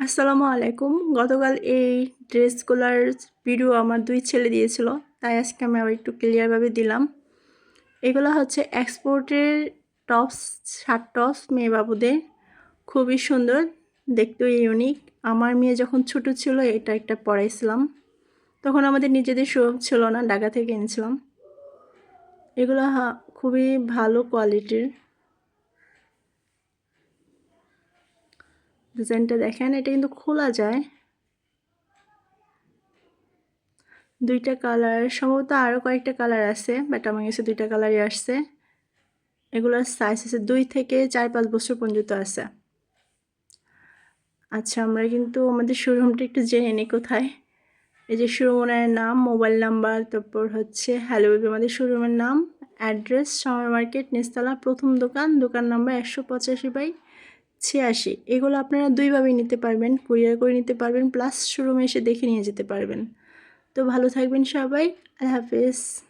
আসসালামু আলাইকুম। গতকাল এই ড্রেসগুলার ভিডিও আমার দুই ছেলে দিয়েছিল, তাই আজকে আমি আবার একটু ক্লিয়ারভাবে দিলাম। এগুলো হচ্ছে এক্সপোর্টের টপস, শার্ট টপস মেয়ে বাবুদের খুবই সুন্দর, দেখতেও ইউনিক আমার মেয়ে যখন ছোট ছিল, এটা একটা পড়াইছিলাম তখন আমাদের নিজেদের শোভ ছিল না, ঢাকা থেকে এনেছিলাম। এগুলো খুবই ভালো কোয়ালিটির ডিজাইনটা দেখেন, এটা কিন্তু খোলা যায়। দুইটা কালার, সম্ভবত আরও কয়েকটা কালার আছে, বাট আমার কাছে দুইটা কালারই আসছে। এগুলোর সাইজ আছে দুই থেকে চার পাঁচ বছর পর্যন্ত আছে। আচ্ছা আমরা কিন্তু আমাদের শোরুমটা একটু জেনে নিই কোথায়। এই যে শোরুমের নাম মোবাইল নাম্বার তারপর হচ্ছে হ্যালো আমাদের শোরুমের নাম অ্যাড্রেস সময় মার্কেট নিস্তলা, প্রথম দোকান দোকান নাম্বার একশো পঁচাশি বাই ছিয়াশি, এগুলো আপনারা দুইভাবেই নিতে পারবেন, কুরিয়ার করে নিতে পারবেন, প্লাস শোরুমে এসে দেখে নিয়ে যেতে পারবেন। তো ভালো থাকবেন সবাই, আল্লাহ হাফেজ।